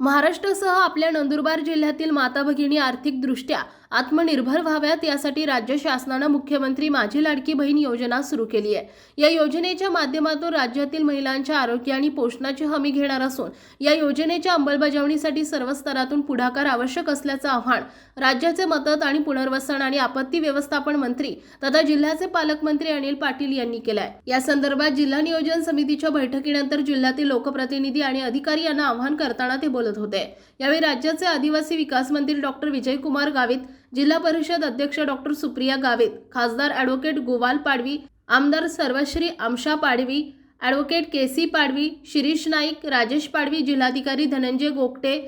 महाराष्ट्रासह आपल्या नंदुरबार जिल्ह्यातील माता भगिनी आर्थिकदृष्ट्या आत्मनिर्भर व्हाव्यात यासाठी राज्य शासनानं मुख्यमंत्री माझी लाडकी बहीण योजना सुरू केली आहे. या योजनेच्या माध्यमातून राज्यातील महिलांच्या आरोग्य आणि पोषणाची हमी घेणार असून या योजनेच्या अंमलबजावणीसाठी सर्व स्तरातून पुढाकार आवश्यक असल्याचं आव्हान राज्याचे मदत आणि पुनर्वसन आणि आपत्ती व्यवस्थापन मंत्री तथा जिल्ह्याचे पालकमंत्री अनिल पाटील यांनी केलं आहे या संदर्भात जिल्हा नियोजन समितीच्या बैठकीनंतर जिल्ह्यातील लोकप्रतिनिधी आणि अधिकारी यांना आव्हान करताना ते बोलत होते. यावेळी राज्याचे आदिवासी विकास मंत्री डॉक्टर विजयकुमार गावित जिल्हा परिषद अध्यक्ष डॉक्टर सुप्रिया गावित खासदार ॲडव्होकेट गोवाल पाडवी आमदार सर्वश्री Aamsha Padvi advocate K C Padvi Shirish Naik Rajesh Padvi जिल्हाधिकारी धनंजय गोगटे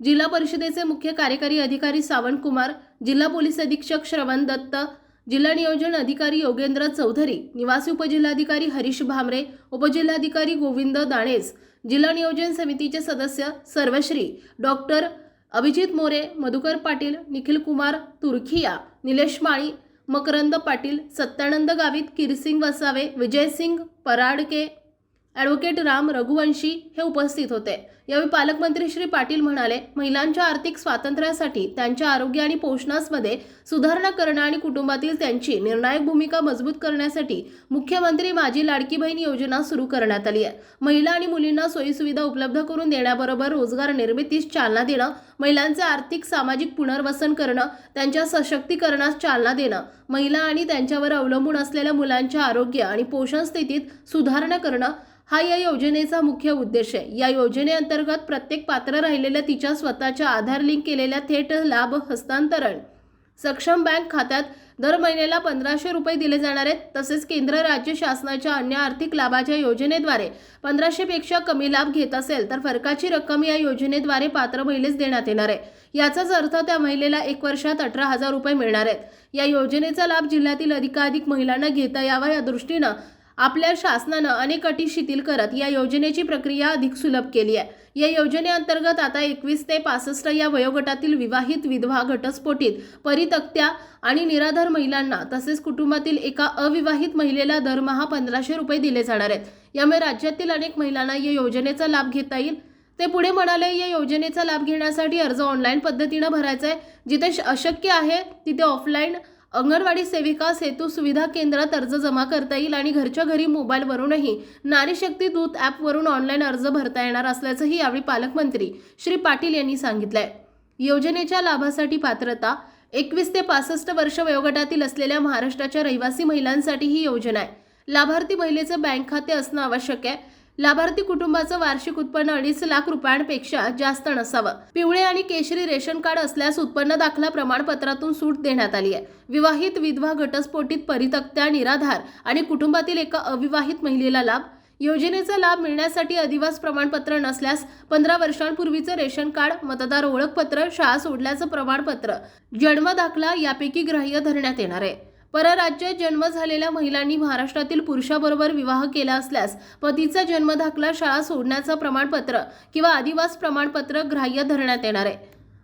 जिल्हा परिषदेचे मुख्य कार्यकारी अधिकारी सावंत कुमार जिल्हा पोलीस अधीक्षक श्रवण दत्त जिल्हा नियोजन अधिकारी योगेंद्र चौधरी निवासी उपजिल्हाधिकारी हरीश भामरे उपजिल्हाधिकारी गोविंद दाणेज जिल्हा नियोजन समितीचे सदस्य सर्वश्री डॉक्टर अभिजित मोरे मधुकर पाटील निखिल कुमार तुर्खिया निलेश माळी मकरंद पाटील सत्यानंद गावित किरसिंग वसावे विजयसिंग पराडके ॲडव्होकेट राम रघुवंशी हे उपस्थित होते. यावेळी पालकमंत्री श्री पाटील म्हणाले महिलांच्या आर्थिक स्वातंत्र्यासाठी त्यांच्या आरोग्य आणि पोषणासमध्ये सुधारणा करणं आणि कुटुंबातील त्यांची निर्णायक भूमिका मजबूत करण्यासाठी मुख्यमंत्री माझी लाडकी बहीण योजना सुरू करण्यात आली आहे. महिला आणि मुलींना सोयीसुविधा उपलब्ध करून देण्याबरोबर रोजगार निर्मितीस चालना देणं महिलांचे आर्थिक सामाजिक पुनर्वसन करणं त्यांच्या सशक्तीकरणास चालना देणं महिला आणि त्यांच्यावर अवलंबून असलेल्या मुलांच्या आरोग्य आणि पोषण स्थितीत सुधारणा करणं हा या योजनेचा मुख्य उद्देश आहे. या योजनेअंतर्गत प्रत्येक पात्र राहिलेल्या तिच्या स्वतःच्या आधार लिंक केलेल्या थेट लाभ हस्तांतरण सक्षम बँक खात्यात दर महिन्याला पंधराशे रुपये दिले जाणार आहेत. तसेच केंद्र राज्य शासनाच्या अन्य आर्थिक लाभाच्या योजनेद्वारे पंधराशेपेक्षा कमी लाभ घेत असेल तर फरकाची रक्कम या योजनेद्वारे पात्र महिलेस देण्यात येणार आहे. याचाच अर्थ त्या महिलेला एक वर्षात अठरा हजार रुपये मिळणार आहेत. या योजनेचा लाभ जिल्ह्यातील अधिकाधिक महिलांना घेता यावा या दृष्टीनं आपल्या शासनानं अनेक अटी शिथिल करत या योजनेची प्रक्रिया अधिक सुलभ केली आहे. या योजनेअंतर्गत आता एकवीस ते पासष्ट या वयोगटातील विवाहित विधवा घटस्फोटीत परितक्त्या आणि निराधार महिलांना तसेच कुटुंबातील एका अविवाहित महिलेला दरमहा पंधराशे रुपये दिले जाणार आहेत. यामुळे राज्यातील अनेक महिलांना या योजनेचा लाभ घेता येईल. ते पुढे म्हणाले या योजनेचा लाभ घेण्यासाठी अर्ज ऑनलाईन पद्धतीनं भरायचा आहे. जिथे श- अशक्य आहे तिथे ऑफलाईन अंगणवाडी सेविका सेतू सुविधा केंद्रात अर्ज जमा करता येईल आणि घरच्या घरी मोबाईलवरूनही नारी शक्ती दूत ॲपवरून ऑनलाईन अर्ज भरता येणार असल्याचंही यावेळी पालकमंत्री श्री पाटील यांनी सांगितलंय. योजनेच्या लाभासाठी पात्रता एकवीस ते पासष्ट वर्ष वयोगटातील असलेल्या महाराष्ट्राच्या रहिवासी महिलांसाठी ही योजना आहे. लाभार्थी महिलेचं बँक खाते असणं आवश्यक आहे. लाभार्थी कुटुंबाचं वार्षिक उत्पन्न अडीच लाख रुपयांपेक्षा जास्त नसावं. पिवळे आणि केशरी रेशन कार्ड असल्यास उत्पन्न दाखला प्रमाणपत्रातून सूट देण्यात आली आहे. विवाहित विधवा घटस्फोटीत परितक्त्या निराधार आणि कुटुंबातील एका अविवाहित महिलेला लाभ. योजनेचा लाभ मिळण्यासाठी अधिवास प्रमाणपत्र नसल्यास पंधरा वर्षांपूर्वीचं रेशन कार्ड मतदार ओळखपत्र शाळा सोडल्याचं प्रमाणपत्र जन्म दाखला यापैकी ग्राह्य धरण्यात येणार आहे. परराज्यात जन्म झालेल्या महिलांनी महाराष्ट्रातील पुरुषाबरोबर विवाह केला असल्यास पतीचा जन्म दाखला शाळा सोडण्याचं प्रमाणपत्र किंवा आदिवास प्रमाणपत्र ग्राह्य धरण्यात येणार आहे.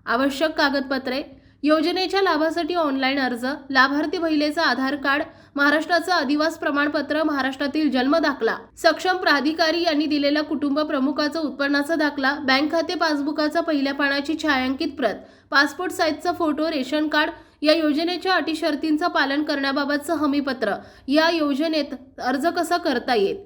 आवश्यक कागदपत्रे योजनेच्या लाभासाठी ऑनलाईन अर्ज लाभार्थी महिलेचं आधार कार्ड महाराष्ट्राचं आदिवास प्रमाणपत्र महाराष्ट्रातील जन्म दाखला सक्षम प्राधिकारी यांनी दिलेला कुटुंब प्रमुखाचा उत्पन्नाचा दाखला बँक खाते पासबुकाचा पहिल्या पानाची छायांकित प्रत पासपोर्ट साईजचा फोटो रेशन कार्ड या योजनेच्या अटी शर्तींचं पालन करण्याबाबतचं हमीपत्र या योजनेत अर्ज कसा करता येईल?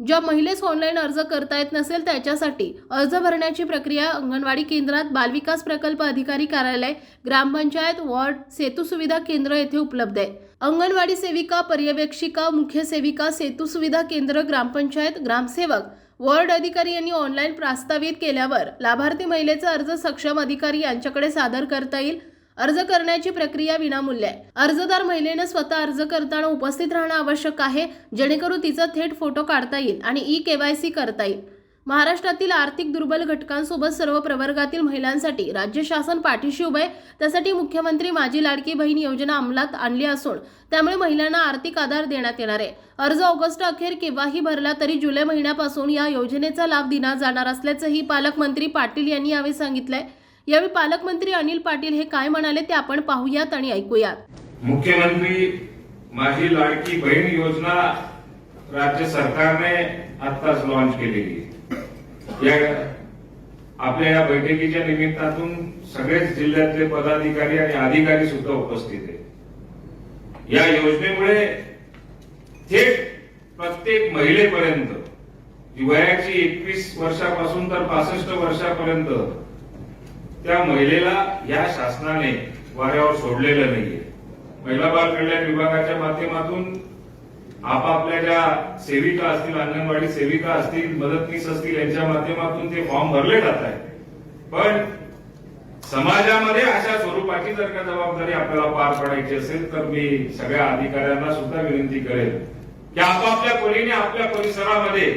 ज्या महिलेस ऑनलाईन अर्ज करता येत नसेल त्याच्यासाठी अर्ज भरण्याची प्रक्रिया अंगणवाडी केंद्रात बालविकास प्रकल्प अधिकारी कार्यालय ग्रामपंचायत वॉर्ड सेतू सुविधा केंद्र येथे उपलब्ध आहे. अंगणवाडी सेविका पर्यवेक्षिका मुख्य सेविका सेतू सुविधा केंद्र ग्रामपंचायत ग्रामसेवक वॉर्ड अधिकारी यांनी ऑनलाईन प्रस्तावित केल्यावर लाभार्थी महिलेचा अर्ज सक्षम अधिकारी यांच्याकडे सादर करता येईल. अर्ज करण्याची प्रक्रिया विनामूल्य आहे. अर्जदार महिलेनं स्वतः अर्ज करताना उपस्थित राहणं आवश्यक आहे जेणेकरून तिचा थेट फोटो काढता येईल आणि ई केवायसी करता येईल. महाराष्ट्रातील आर्थिक दुर्बल घटकांसोबत सर्व प्रवर्गातील महिलांसाठी राज्य शासन पाठीशी उभे आहे. त्यासाठी मुख्यमंत्री माझी लाडकी बहीण योजना अंमलात आणली असून त्यामुळे महिलांना आर्थिक आधार देण्यात येणार आहे. अर्ज ऑगस्ट अखेर केव्हाही भरला तरी जुलै महिन्यापासून या योजनेचा लाभ दिला जाणार असल्याचंही पालकमंत्री पाटील यांनी यावेळी सांगितलंय. यावेळी पालकमंत्री अनिल पाटील हे काय म्हणाले ते आपण पाहूयात आणि ऐकूयात. मुख्यमंत्री माझी लाडकी बहीण योजना राज्य सरकारने आत्ताच लॉन्च केलेली. या आपल्या या बैठकीच्या निमित्तातून सगळेच जिल्ह्यातले पदाधिकारी आणि अधिकारी सुद्धा उपस्थित आहेत. या योजनेमुळे थेट प्रत्येक महिलेपर्यंत वयाची एकवीस वर्षापासून तर पासष्ट वर्षापर्यंत त्या महिलेला या शासनाने वाऱ्यावर सोडलेलं नाहीये. महिला बाल कल्याण विभागाच्या माध्यमातून आपापल्या ज्या सेविका असतील अंगणवाडी सेविका असतील मदतनीस असतील यांच्या माध्यमातून ते फॉर्म भरले जात आहेत. पण समाजामध्ये अशा स्वरूपाची जर का जबाबदारी आपल्याला पार पाडायची असेल तर मी सगळ्या अधिकाऱ्यांना सुद्धा विनंती करेन की आपापल्या परीने आपल्या परिसरामध्ये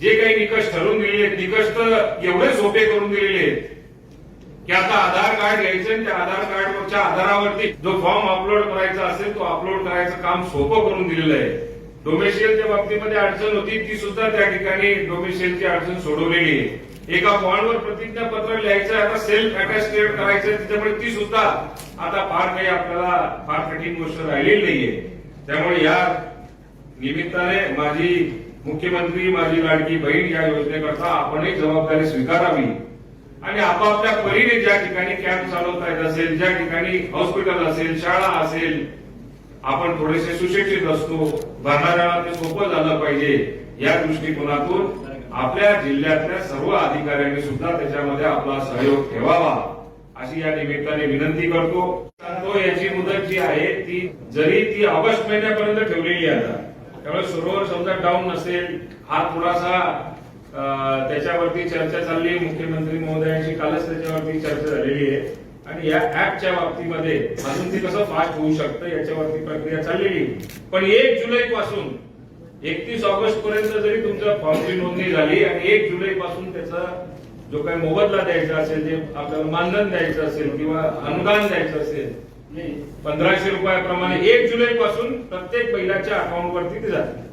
जे काही निकष ठरवून दिलेले आहेत निकष तर एवढे सोपे करून दिलेले आहेत की आता आधार कार्ड घ्यायचं त्या आधार कार्डवरच्या आधारावरती जो फॉर्म अपलोड करायचा असेल तो अपलोड करायचं काम सोपं करून दिलेलं आहे. डोमेशियलच्या बाबतीमध्ये अडचण होती ती सुद्धा त्या ठिकाणी डोमेशियलची अडचण सोडवलेली आहे. एका बॉन्डवर प्रतिज्ञापत्र लिहायचं आहे, आता सेल्फ अटॅस्टेड करायचं त्याच्यामुळे ती सुद्धा आता फार काही आपल्याला फार कठीण गोष्ट राहिलेली नाहीये. त्यामुळे या निमित्ताने माझी मुख्यमंत्री माझी लाडकी बहीण या योजनेकरता आपणही जबाबदारी स्वीकारावी. आणि आपापल्या परीने ज्या ठिकाणी कॅम्प चालवता येत असेल ज्या ठिकाणी हॉस्पिटल असेल शाळा असेल आपण थोडेसे सुशिक्षित असतो भरणाऱ्याला ते सोपं झालं पाहिजे. या दृष्टिकोनातून आपल्या जिल्ह्यातल्या सर्व अधिकाऱ्यांनी सुद्धा त्याच्यामध्ये आपला सहयोग ठेवावा. अशी या निमित्ताने विनंती करतो. तो याची मुदत जी आहे ती जरी ती ऑगस्ट महिन्यापर्यंत ठेवलेली आता. त्यामुळे सरोवर समजा डाऊन नसेल हा थोडासा त्याच्यावरती चर्चा चालली आहे. मुख्यमंत्री महोदयांशी कालच त्याच्यावरती चर्चा झालेली आहे. आणि या ऍपच्या बाबतीमध्ये अजून ते कसं फास्ट होऊ शकतं याच्यावरती प्रक्रिया चाललेली. पण एक जुलै पासून एकतीस ऑगस्ट पर्यंत जरी तुमच्या फॉर्मची नोंदणी झाली आणि एक जुलै पासून त्याचा जो काही मोबदला द्यायचा असेल जे आपल्याला मानधन द्यायचं असेल किंवा अनुदान द्यायचं असेल पंधराशे रुपयाप्रमाणे एक जुलै पासून प्रत्येक महिलाच्या अकाउंटवरती ते जाते.